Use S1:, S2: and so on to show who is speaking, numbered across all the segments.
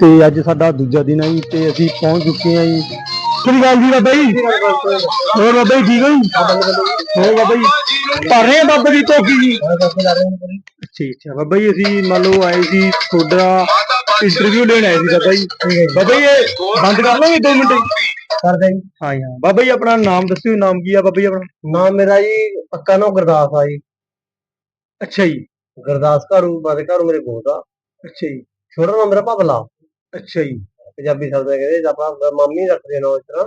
S1: ਤੇ ਅੱਜ ਸਾਡਾ ਦੂਜਾ ਦਿਨ ਹੈ ਜੀ ਤੇ ਅਸੀਂ ਪਹੁੰਚ ਚੁੱਕੇ ਹਾਂ ਜੀ। ਸ੍ਰੀ ਅਕਾਲ ਜੀ ਬਾਬਾ ਜੀ। ਹੋਰ ਬਾਬਾ ਜੀ ਠੀਕ ਹੋ ਜੀ? ਹੋਰ ਬਾਬਾ ਜੀ ਭਰ ਰਹੇ ਆ ਬਾਬਾ ਜੀ ਧੋਖੀ ਜੀ? ਅੱਛਾ ਜੀ, ਅੱਛਾ ਬਾਬਾ ਜੀ ਅਸੀਂ ਮੰਨ ਲਓ ਆਏ ਸੀ ਤੁਹਾਡਾ ਇੰਟਰਵਿਊ ਲੈਣ ਆਏ ਸੀ ਬਾਬਾ ਜੀ। ਬਾਬਾ ਜੀ ਇਹ ਬੰਦ ਕਰ ਲਓਗੇ 2 ਮਿੰਟ।
S2: ਕਰ ਦੇ
S1: ਹਾਂ ਜੀ, ਹਾਂ। ਬਾਬਾ ਜੀ ਆਪਣਾ ਨਾਮ ਦੱਸਿਓ ਨਾਮ ਕੀ ਆ ਬਾਬਾ ਜੀ ਆਪਣਾ?
S2: ਨਾਮ ਮੇਰਾ ਜੀ ਪੱਕਾ ਨਾਮ ਗੁਰਦਾਸ ਆ ਜੀ।
S1: ਅੱਛਾ ਜੀ।
S2: ਗੁਰਦਾਸ ਘਰੂ ਬਾਦੇ ਘਰੂ ਮੇਰੇ ਕੋਲ ਦਾ
S1: ਅੱਛਾ ਜੀ।
S2: ਛੋਟਾ ਨਾਮ ਮੇਰਾ ਭਵਲਾ।
S1: ਅੱਛਾ ਜੀ।
S2: ਪੰਜਾਬੀ ਸ਼ਬਦ ਹੈ ਕਹਿੰਦੇ ਆਪਾਂ ਮਾਮੀ ਰੱਖਦੇ ਨਾਮ ਇਸ ਤਰ੍ਹਾਂ।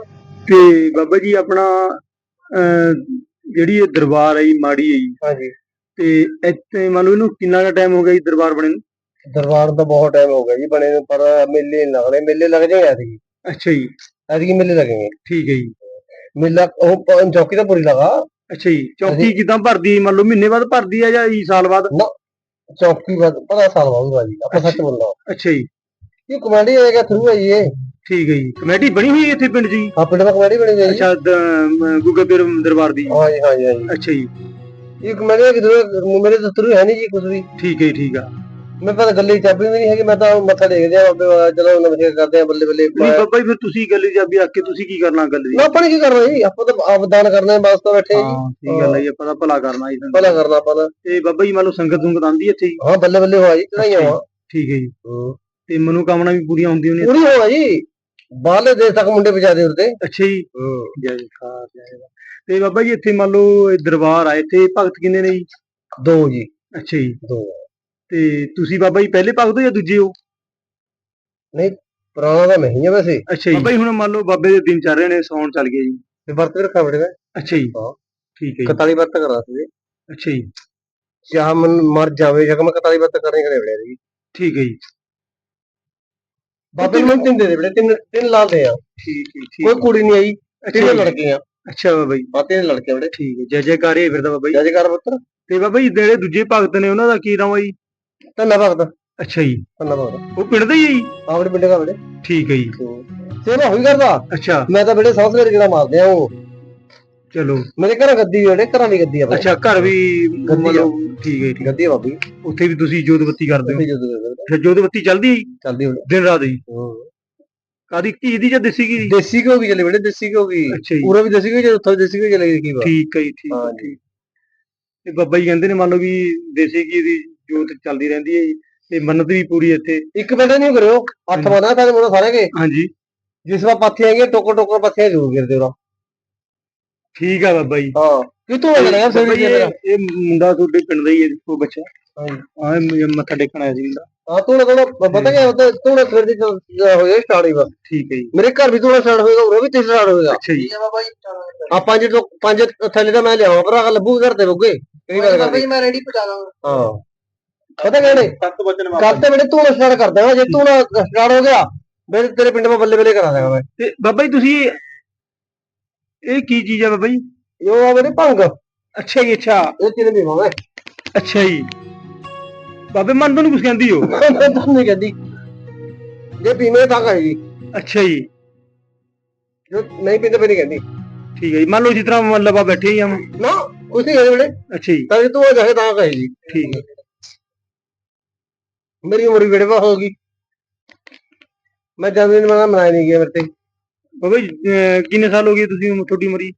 S1: ਤੇ ਬਾਬਾ ਜੀ ਆਪਣਾ ਅਹ, ਜਿਹੜੀ ਇਹ ਦਰਬਾਰ ਹੈ ਜੀ ਮਾੜੀ ਹੈ ਜੀ।
S2: ਹਾਂਜੀ।
S1: ਤੇ ਇੱਥੇ ਮੰਨ ਲਓ ਇਹਨੂੰ ਕਿੰਨਾ ਕੁ ਟਾਈਮ ਹੋ ਗਿਆ ਜੀ ਦਰਬਾਰ ਬਣੇ ਨੂੰ?
S2: ਦਰਬਾਰ ਤੋਂ ਬਹੁਤ ਟਾਈਮ ਹੋ ਗਿਆ ਜੀ ਬਣੇ ਨੂੰ ਪਰ ਮੇਲੇ ਨੀ ਲੱਗਦੇ ਮੇਲੇ ਲੱਗ ਜਾਏ ਐਤਕੀ।
S1: ਅੱਛਾ ਜੀ।
S2: ਐਤਕੀ ਮੇਲੇ ਲੱਗेंगे
S1: ਠੀਕ ਹੈ ਜੀ।
S2: ਮੇਲਾ ਉਹ ਪ- ਚੌਕੀ ਤਾਂ ਪੂਰੀ ਲਗਾ।
S1: ਅੱਛਾ ਜੀ। ਚੌਕੀ ਕਿਦਾਂ ਭਰਦੀ ਹੈ? ਮੰਨ ਲਓ ਮਹੀਨੇ ਬਾਅਦ ਭਰਦੀ ਹੈ ਜਾਂ ਜੀ ਸਾਲ ਬਾਅਦ?
S2: ਚੌਕੀ ਬਾਅਦ ਪਤਾ ਸਾਲ ਬਾਅਦ ਜੀ। ਆਪਾਂ ਸੱਚ ਬੋਲਦਾ
S1: ਅੱਛਾ ਜੀ।
S2: ਇਹ ਕਮਾਂਡੀ ਆਏਗਾ ਥਰੂ ਹੈ ਜੀ ਇਹ।
S1: ਠੀਕ ਹੈ ਜੀ। ਕਮੇਟੀ ਬਣੀ ਹੋਈ ਹੈ ਇੱਥੇ ਪਿੰਡ ਜੀ?
S2: ਆ ਪਿੰਡ ਦਾ ਕਮਾਂਡੀ ਬਣੀ ਹੋਈ ਹੈ ਜੀ।
S1: ਅੱਛਾ ਗੁੱਗਾ ਪੀਰ ਦਰਬਾਰ ਦੀ।
S2: ਹਾਂਜੀ ਹਾਂਜੀ ਹਾਂਜੀ
S1: ਅੱਛਾ ਜੀ।
S2: ਇਹ ਕਮਾਂਡੀ ਕਿਧਰ ਮੇਰੇ ਤਾਂ ਥਰੂ ਹੈ ਨਹੀਂ ਜੀ ਕੁਝ ਵੀ।
S1: ਠੀਕ ਹੈ ਜੀ, ਠੀਕ ਆ।
S2: ਮੈਂ ਪਤਾ ਗੱਲੀ ਚਾਬੀ ਵੀ ਨਹੀਂ ਹੈਗੀ ਮੈਂ ਤਾਂ ਮੱਥਾ ਟੇਕਦੇ ਆ ਚਲੋ ਨਮਸਕਾਰ ਕਰਦੇ ਆ ਬੱਲੇ ਬੱਲੇ
S1: ਨਹੀਂ ਬਾਬਾ ਜੀ ਫਿਰ ਤੁਸੀਂ ਗੱਲ ਜਾਬੀ ਆ ਕੇ ਤੁਸੀਂ ਕੀ ਕਰਨਾ ਗੱਲ ਦੀ?
S2: ਆਪਾਂ ਨੇ ਕੀ ਕਰਨਾ ਜੀ? ਆਪਾਂ ਤਾਂ ਆਪ ਦਾਨ ਕਰਨਾ ਹੈ ਬਸ ਤਾਂ ਬੈਠੇ ਜੀ।
S1: ਹਾਂ ਠੀਕ ਗੱਲ ਹੈ ਜੀ ਆਪਾਂ ਤਾਂ ਭਲਾ ਕਰਨਾ ਜੀ।
S2: ਭਲਾ ਕਰਨਾ ਆਪਾਂ
S1: ਤੇ। ਬਾਬਾ ਜੀ ਮੰਨ ਲਓ ਸੰਗਤ ਸੁੰਗਤ ਆਂਦੀ ਇੱਥੇ ਜੀ।
S2: ਹਾਂ ਬੱਲੇ ਬੱਲੇ ਹੋਆ ਜੀ ਚੜਾਈਆਂ
S1: ਠੀਕ ਹੈ ਜੀ। ਤੇ ਮਨੋਕਾਮਨਾ ਵੀ ਪੂਰੀਆਂ ਹੁੰਦੀਆਂ ਨੇ
S2: ਪੂਰੀ ਹੋਆ ਜੀ। ਬਾਹਰਲੇ ਦੇਸ਼ ਤੱਕ ਮੁੰਡੇ ਵਜਾਦੇ ਉਰਦੇ
S1: ਅੱਛਾ ਜੀ। ਜੈ ਜੈਕਾਰ ਜੈ। ਤੇ ਬਾਬਾ ਜੀ ਇੱਥੇ ਮੰਨ ਲਓ ਇਹ ਦਰਬਾਰ ਆ ਇੱਥੇ ਭਗਤ ਕਿੰਨੇ ਨੇ ਜੀ?
S2: ਦੋ ਜੀ।
S1: ਅੱਛਾ ਜੀ।
S2: ਦੋ।
S1: ਤੇ ਤੁਸੀਂ ਬਾਬਾ ਜੀ ਪਹਿਲੇ ਭਗਤ ਹੋ ਜਾਂ ਦੂਜੇ ਹੋ?
S2: ਪੁਰਾਣਾ ਤਾਂ ਨਹੀਂ ਹੈ ਵੈਸੇ।
S1: ਅੱਛਾ ਜੀ। ਬਾਬਾ ਜੀ ਹੁਣ ਮੰਨ ਲਓ ਬਾਬੇ ਦੇ ਦਿਨ ਚੱਲ ਰਹੇ ਨੇ ਸੌਣ ਚੱਲ ਗਏ ਜੀ।
S2: ਤੇ ਵਰਤ ਵੀ ਰੱਖਾ ਬੜੇ
S1: ਅੱਛਾ ਜੀ।
S2: ਹਾਂ।
S1: ਠੀਕ ਹੈ ਜੀ।
S2: 41 ਵਰਤ ਕਰਾ ਸੀ
S1: ਅੱਛਾ ਜੀ।
S2: ਚਾਹ ਮਨ ਮਰ ਜਾਵੇ ਜਗ ਮੈਂ 41 ਵਰਤ ਕਰਨੇ ਕਰੇ ਬੜੇ ਜੀ।
S1: ਠੀਕ ਹੈ ਜੀ।
S2: ਬਾਬੇ ਨੂੰ ਤਿੰਨ ਦੇ ਦੇ ਬੜੇ ਤਿੰਨ ਤਿੰਨ ਲਾਲ ਦੇ ਆ।
S1: ਠੀਕ ਹੈ
S2: ਕੋਈ
S1: ਠੀਕ
S2: ਕੁੜੀ ਨਹੀਂ ਆਈ ਤਿੰਨ
S1: ਜੀ।
S2: ਲੜਕੇ ਆ
S1: ਅੱਛਾ ਬਾਬਾ ਜੀ।
S2: ਤਿੰਨ ਲੜਕੇ ਬੜੇ
S1: ਠੀਕ ਹੈ ਜੈ ਜੈਕਾਰ ਇਹ ਫਿਰ ਤਾਂ ਬਾਬਾ ਜੀ।
S2: ਜਜ ਕਰ ਪੁੱਤਰ।
S1: ਤੇ ਬਾਬਾ ਜੀ ਜਿਹੜੇ ਦੂਜੇ ਭਗਤ ਨੇ ਉਹਨਾਂ ਦਾ ਕੀ ਨਾਮ ਹੈ ਜੀ?
S2: ਧੰਨਾ ਭਗਤ।
S1: ਅੱਛਾ ਜੀ।
S2: ਧੰਨਾ ਭਗਤ।
S1: ਉਹ ਪਿੰਡ ਦਾ ਹੀ ਹੈ ਜੀ?
S2: ਆਪਣੇ ਪਿੰਡ ਦਾ ਬੜੇ
S1: ਠੀਕ ਹੈ ਜੀ।
S2: ਸੇਵਾ ਹੋਈ ਕਰਦਾ।
S1: ਅੱਛਾ।
S2: ਮੈਂ ਤਾਂ ਬੜੇ ਸੌਸਲੇ ਜਿਹੜਾ ਮਾਰਦੇ ਆ ਉਹ।
S1: ਚਲੋ।
S2: ਮੇਰੇ ਘਰ ਗੱਦੀ ਜਿਹੜੇ ਘਰਾਂ ਦੀ ਗੱਦੀ ਆ ਬਈ
S1: ਅੱਛਾ ਘਰ ਵੀ
S2: ਗੱਦੀ ਆ।
S1: ਮਤਲਬ ਠੀਕ ਹੈ ਠੀਕ।
S2: ਗੱਦੀ ਆ ਬਾਬੀ।
S1: ਹੈ। ਉੱਥੇ ਵੀ ਤੁਸੀਂ ਜੋਤ ਬੱਤੀ ਕਰਦੇ ਹੋ?
S2: ਗੱਦੀ ਜਦੋਂ
S1: ਅੱਛਾ ਜੋਤ ਬੱਤੀ ਚੱਲਦੀ ਹੈ?
S2: ਚੱਲਦੀ ਹੁਣ।
S1: ਦਿਨ ਰਾਤ ਜੀ
S2: ਹੂੰ।
S1: ਕਾਦੀ ਘੀ ਦੀ ਜਾਂ ਦੇਸੀ ਘੀ ਦੀ?
S2: ਦੇਸੀ ਘਿਓ ਵੀ ਚੱਲੇ ਬੜੇ ਦੇਸੀ ਘਿਓ ਵੀ।
S1: ਅੱਛਾ ਜੀ।
S2: ਪੂਰਾ ਵੀ ਦੇਸੀ ਘਿਓ ਜੇ ਉੱਥੋਂ ਦੇਸੀ ਘਿਓ ਚਲੇ ਕੀ ਵਾ
S1: ਠੀਕ ਹੈ ਜੀ ਠੀਕ ਹੈ
S2: ਹਾਂ
S1: ਠੀਕ। ਤੇ ਬੱਬਾ ਜੀ ਕਹਿੰਦੇ ਨੇ ਮੰਨ ਲਓ ਵੀ ਦੇਸੀ ਘੀ ਦੀ ਜੋਤ ਚੱਲਦੀ ਰਹਿੰਦੀ ਹੈ ਜੀ ਤੇ ਮੰਨਤ ਵੀ ਪੂਰੀ ਇੱਥੇ।
S2: ਇੱਕ ਮਿੰਟ ਨਹੀਂ ਕਰਿਓ ਹੱਥ ਮਾਰਨਾ ਤਾਂ ਮੋੜਾ ਸਾਰੇ ਕੇ।
S1: ਹਾਂਜੀ।
S2: ਜਿਸ ਵਾਰ ਪਾਥੀਆਂ ਆਈਆਂ ਟੋਕਰ ਟੋਕਰ ਪਾਥੀਆਂ ਜ਼ਰੂਰ ਗਿਰਦੇ ਉਹਦਾ
S1: ਠੀਕ ਆ ਬਾਬਾ ਜੀ।
S2: ਹਾਂ। ਕਿਤੋਂ ਆ ਜਾਣਾ ਯਾਰ
S1: ਬਾਬਾ
S2: ਸੋਰੀ
S1: ਜੀ,
S2: ਜੀ ਮੇਰਾ?
S1: ਇਹ ਇਹ ਮੁੰਡਾ ਤੁਹਾਡੇ ਪਿੰਡ ਦਾ ਹੀ ਹੈ ਉਹ ਬੱਚਾ। ਇਹ ਮੱਥਾ ਟੇਕਣ ਆਇਆ ਸੀ ਮੁੰਡਾ।
S2: ਹਾਂ ਤੂੰ ਨਾ ਥੋੜਾ ਪਤਾ ਕੀ ਹੁੰਦਾ ਤੂੰ ਨਾ ਫਿਰ ਦੀ ਹੋ ਜਾਏ ਸਟਾਰਟ ਹੀ ਬਸ।
S1: ਠੀਕ ਹੈ ਜੀ।
S2: ਮੇਰੇ ਘਰ ਵੀ ਤੂੰ ਸਟਾਰਟ ਹੋਏਗਾ ਉਹ ਵੀ ਤੇ ਸਟਾਰਟ ਹੋਏਗਾ।
S1: ਅੱਛਾ ਜੀ।
S2: ਆ ਪੰਜ ਤੋਂ ਪੰਜ ਥੱਲੇ ਦਾ ਮੈਂ ਲਿਆਵਾਂ ਭਰਾ ਲੱਭੂ ਘਰ ਤੇ ਬੁੱਗੇ ਕਈ ਵਾਰ ਕਰਦੇ
S3: ਮੈਂ ਰੈਡੀ ਪਹੁੰਚਾ ਦਾਂਗਾ।
S2: ਹਾਂ। ਪਤਾ ਕਿਹੜੇ?
S1: ਸੱਤ ਵਚਨ
S2: ਗੱਲ ਤੇ ਬੜੇ ਤੂੰ ਸਟਾਰਟ ਕਰ ਦੇਣਾ ਜੇ ਤੂੰ ਨਾ ਸਟਾਰਟ ਹੋ ਗਿਆ ਮੇਰੇ ਤੇਰੇ ਪਿੰਡ ਮੈਂ ਬੱਲੇ ਬੱਲੇ ਕਰਾ ਦੇਗਾ ਮੈਂ।
S1: ਤੇ ਬਾਬਾ ਜੀ ਤੁਸੀਂ ਇਹ ਕੀ ਚੀਜ਼ ਹੈ ਬਾਬਾ ਜੀ?
S2: ਇਹ ਆ ਮੇਰੇ ਭੰਗ। ਇਹ
S1: ਅੱਛਾ ਜੀ ਅੱਛਾ।
S2: ਤਿੰਨ ਵੀ ਮੈਂ
S1: ਅੱਛਾ ਜੀ। ਬਾਬੇ ਮਨ ਤੋਂ ਕੁਝ ਕਹਿੰਦੀ ਹੋ
S2: ਮੈਂ ਤਾਂ ਨਹੀਂ ਕਹਿੰਦੀ। ਜੇ ਪੀਵੇਂ ਤਾਂ ਕਹੇਗੀ
S1: ਅੱਛਾ ਜੀ।
S2: ਜੋ ਨਹੀਂ ਪੀਂਦੇ ਫਿਰ ਨਹੀਂ ਕਹਿੰਦੀ।
S1: ਠੀਕ ਹੈ ਜੀ। ਮੰਨ ਲਓ ਜਿਸ ਤਰ੍ਹਾਂ ਮਤਲਬ ਆਪਾਂ ਬੈਠੇ ਹੀ ਆ।
S2: ਨਾ ਕੁਛ ਨਹੀਂ ਕਹਿੰਦੇ ਬੜੇ
S1: ਅੱਛਾ ਜੀ।
S2: ਤਾਂ ਜੇ ਤੂੰ ਜਾਏ ਤਾਂ ਕਹੇਗੀ
S1: ਠੀਕ ਹੈ।
S2: ਮੇਰੀ ਉਮਰ ਵੀ ਬੜੇ ਬਾ ਹੋਗੀ ਮੈਂ ਜਨਮ ਦਿਨ ਮਨਾ ਮਨਾਇਆ ਨਹੀਂ ਗਿਆ ਮੇਰੇ ਤੇ।
S1: ਬਾਬਾ ਜੀ ਅਹ ਕਿੰਨੇ ਸਾਲ ਹੋ ਗਏ ਤੁਸੀਂ ਉਮਰ- ਤੁਹਾਡੀ ਉਮਰ ਜੀ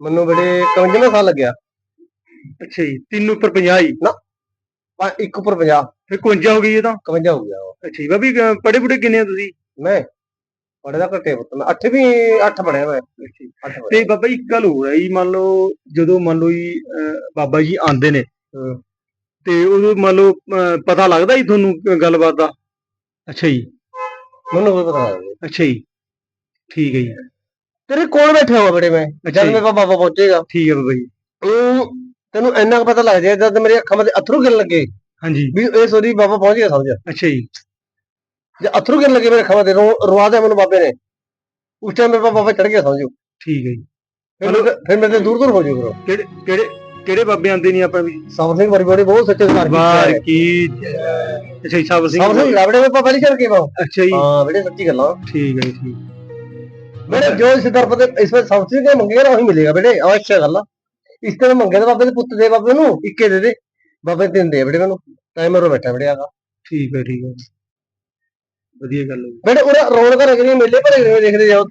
S2: ਮੈਨੂੰ ਬੜੇ 55 ਸਾਲ ਲੱਗਿਆ।
S1: ਅੱਛਾ ਜੀ ਤਿੰਨ ਉੱਪਰ 50 ਜੀ।
S2: ਪਾ- ਇੱਕ ਉੱਪਰ 50
S1: ਫਿਰ 51 ਹੋ ਗਈ ਇਹ ਤਾਂ?
S2: 51 ਹੋ ਗਿਆ ਉਹ।
S1: ਅੱਛਾ ਜੀ ਬਾਬੀ ਪੜੇ ਪੁੜੇ ਕਿੰਨੇ ਆ ਤੁਸੀਂ?
S2: ਮੈਂ? ਪੜੇ ਦਾ ਘੱਟੇ ਪੁੱਤ ਮੈਂ 8 ਵੀ 8 ਪੜਿਆ ਮੈਂ। 8
S1: ਤੇ ਬਾਬਾ ਜੀ ਇੱਕ ਗੱਲ ਹੋ ਰਹੀ ਮੰਨ ਲਓ ਜਦੋਂ ਮੰਨ ਲਓ ਜੀ ਅਹ ਬਾਬਾ ਜੀ ਆਂਦੇ ਨੇ।
S2: ਹੂੰ।
S1: ਤੇ ਉਦੋਂ ਮੰਨ ਲਓ ਅਹ ਪਤਾ ਲੱਗਦਾ ਜੀ ਤੁਹਾਨੂੰ ਕ- ਗੱਲਬਾਤ ਦਾ? ਅੱਛਾ ਜੀ।
S2: ਮੈਨੂੰ ਕੋਈ ਪਤਾ ਨਹੀਂ
S1: ਅੱਛਾ ਜੀ। ਠੀਕ ਹੈ ਜੀ।
S2: ਤੇਰੇ ਕੋਲ ਬੈਠਾ ਹੋਇਆ ਬੜੇ ਮੈਂ।
S1: ਅੱਛਾ
S2: ਜਦ
S1: ਜੀ।
S2: ਮੇਰੇ ਬਾਬਾ ਪਹੁੰਚੇਗਾ।
S1: ਠੀਕ ਹੈ ਬਾਬਾ ਜੀ।
S2: ਤੂੰ ਤੈਨੂੰ ਇੰਨਾ ਕੁ ਪਤਾ ਲੱਗ ਜਾਏ ਜਦ ਮੇਰੇ ਅੱਖਾਂ ਮੇ ਅਥਰੂ ਗਿਰਨ ਲੱਗੇ।
S1: ਹਾਂਜੀ।
S2: ਵੀ ਇਹ ਸੋਰੀ ਬਾਬਾ ਪਹੁੰਚ ਗਿਆ ਸਮਝ।
S1: ਅੱਛਾ ਜੀ।
S2: ਜੇ ਅਥਰੂ ਗਿਰਨ ਲੱਗੇ ਮੇਰੇ ਅੱਖਾਂ ਮੇ ਰਵਾ ਦਿਆ ਮੈਨੂੰ ਬਾਬੇ ਨੇ। ਉਸ ਟਾਈਮ ਮੇਰੇ ਬਾਬਾ ਚੜ ਗਿਆ ਸਮਝੋ।
S1: ਠੀਕ ਹੈ ਜੀ।
S2: ਫਿਰ ਮੇਰੇ- ਫਿਰ ਮੇਰੇ ਤੋਂ ਦੂਰ ਦੂਰ ਹੋ ਜਾਊਗਾ
S1: ਕਿਹੜੇ ਕਿਹੜੇ ਕਿਹੜੇ ਬਾਬੇ ਆਂਦੇ ਨਹੀਂ ਆਪਾਂ ਵੀ?
S2: ਸਾਬਰ ਸਿੰਘ ਬੜੀ ਬੜੀ ਬਹੁਤ ਸੱਚੇ ਸਰਕਾਰ
S1: ਵਾਰ ਕੀ ਅੱਛਾ ਜੀ ਸਾਬਰ ਸਿੰਘ
S2: ਸਾਬਰ ਸਿੰਘ ਲਾਵੜੇ ਵਿੱਚ ਪਹਿਲੀ ਚੜ ਕੇ ਵਾ
S1: ਅੱਛਾ ਜੀ।
S2: ਹਾਂ ਬੜੇ ਸੱਚੀ ਗੱਲਾਂ।
S1: ਠੀਕ ਹੈ ਜੀ ਠੀਕ।
S2: ਮੇਰੇ ਜੋ ਇਸ ਦਰ ਪਤੇ ਇਸ ਵਿੱਚ ਸਾਬਰ ਸਿੰਘ ਦੇ ਮੰਗੇਗਾ ਨਾ ਉਹੀ ਮਿਲੇਗਾ ਬੇਟੇ ਅਵශ්‍ය ਗੱਲ ਆ। ਇਸ ਤਰ੍ਹਾਂ ਮੰਗੇ ਤਾਂ ਬਾਬੇ ਦੇ ਪੁੱਤ ਦੇ ਬਾਬੇ ਨੂੰ ਇੱਕੇ ਦੇ ਦੇ ਬਾਬੇ ਤਿੰਨ ਦੇ ਬੇਟੇ ਮੈਨੂੰ ਟਾਈਮਰ ਬੈਠਾ ਬੜੇ ਆਗਾ
S1: ਠੀਕ ਹੈ ਠੀਕ ਹੈ ਵਧੀਆ ਗੱਲ ਹੈ
S2: ਬੇਟੇ ਉਰੇ ਰੌਣਕ ਲੱਗ ਰਹੀ ਮੇਲੇ ਭਰੇ ਹੋਏ ਦੇਖਦੇ ਜਾਓ।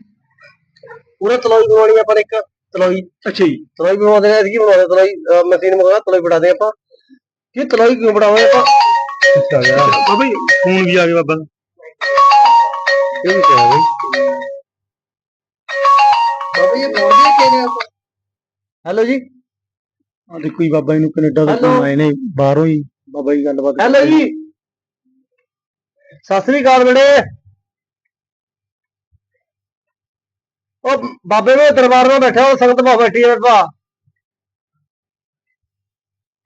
S2: ਉਰੇ ਤਲੋਈ ਬਣਾਉਣੀ ਆ ਆਪਾਂ ਇੱਕ ਤਲੋਈ।
S1: ਅੱਛਾ ਜੀ।
S2: ਤਲੋਈ ਬਣਾਉਂਦੇ ਨੇ ਕੀ ਬਣਾਉਂਦੇ ਤਲੋਈ ਮਸ਼ੀਨ ਮੰਗਵਾ ਤਲੋਈ ਬਣਾਦੇ ਆਪਾਂ। ਕੀ ਤਲੋਈ ਕਿਉਂ ਬਣਾਵਾਂਗੇ ਆਪਾਂ? ਅੱਛਾ ਯਾਰ
S1: ਬਾਬਾ ਫੋਨ ਵੀ ਆ ਗਿਆ ਬਾਬਾ
S2: ਇਹ ਵੀ ਕਿਹਾ ਬਈ। ਬਾਬਾ ਇਹ ਬੋਲਦੇ ਕਿ ਨੇ ਆਪਾਂ। ਹੈਲੋ ਜੀ।
S1: ਆ ਦੇਖੋ ਜੀ ਬਾਬਾ ਜੀ ਨੂੰ ਕੈਨੇਡਾ ਤੋਂ. ਫੋਨ ਆਏ ਨੇ ਬਾਹਰੋਂ ਹੀ। ਬਾਬਾ ਜੀ ਗੱਲਬਾਤ
S2: ਹੈਲੋ ਜੀ। ਸਤਿ ਸ੍ਰੀ ਅਕਾਲ ਬੜੇ ਉਹ ਬਾਬੇ ਦੇ ਦਰਬਾਰ ਵਿੱਚ ਬੈਠਾ ਉਹ ਸੰਗਤ ਬਾ ਬੈਠੀ ਹੈ ਬਾ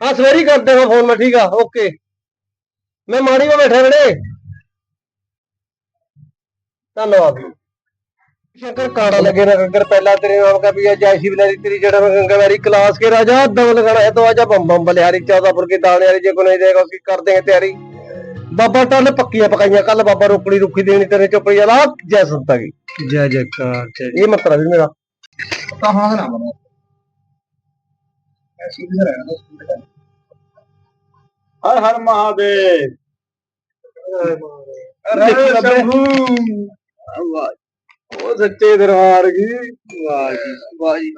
S2: ਹਾਂ ਸਵੇਰੇ ਕਰਦੇ ਹਾਂ ਫੋਨ ਮੈਂ ਠੀਕ ਆ ਓਕੇ ਮੈਂ ਮਾੜੀ ਵਿੱਚ ਬੈਠਾ ਬੜੇ ਧੰਨਵਾਦ। ਸ਼ੰਕਰ ਕਾੜਾ ਲਗੇ ਰੰਗਰ ਪਹਿਲਾ ਤੇਰੇ ਨਾਮ ਕਾ ਵੀ ਜੈਸੀ ਬਿਲਾਰੀ ਤੇਰੀ ਜੜਾ ਰੰਗਵਾਰੀ ਕਲਾਸ ਕੇ ਰਾਜਾ ਦਮ ਲਗਣਾ ਹੈ ਤੋ ਆਜਾ ਬੰਮ ਬੰਮ ਬਲਿਆਰੀ 14 ਕੇ ਦਾਣੇ ਵਾਲੀ ਜੇ ਕੋ ਨਹੀਂ ਦੇਗਾ ਕੀ ਕਰ ਦੇਗੇ ਤਿਆਰੀ? ਬਾਬਾ ਟੱਲ ਪੱਕੀਆਂ ਪਕਾਈਆਂ ਕੱਲ ਬਾਬਾ ਰੋਕੜੀ ਰੁਖੀ ਦੇਣੀ ਤੇਰੇ ਚੋਪੜੀ ਵਾਲਾ ਜੈ ਸੰਤਾ ਕੀ।
S1: ਜੈ ਜੈਕਾਰ
S2: ਇਹ ਮਤਰਾ ਵੀ ਮੇਰਾ।
S3: ਤਾਂ ਹਾਂ ਨਾ ਹਰ ਹਰ ਮਹਾਦੇਵ।
S1: ਹਰ ਹਰ ਸ਼ੰਭੂ।
S2: ਵਾਹ ਉਹ ਸੱਚੇ ਦਰਬਾਰ ਕੀ? ਵਾਹ ਜੀ ਵਾਹ ਜੀ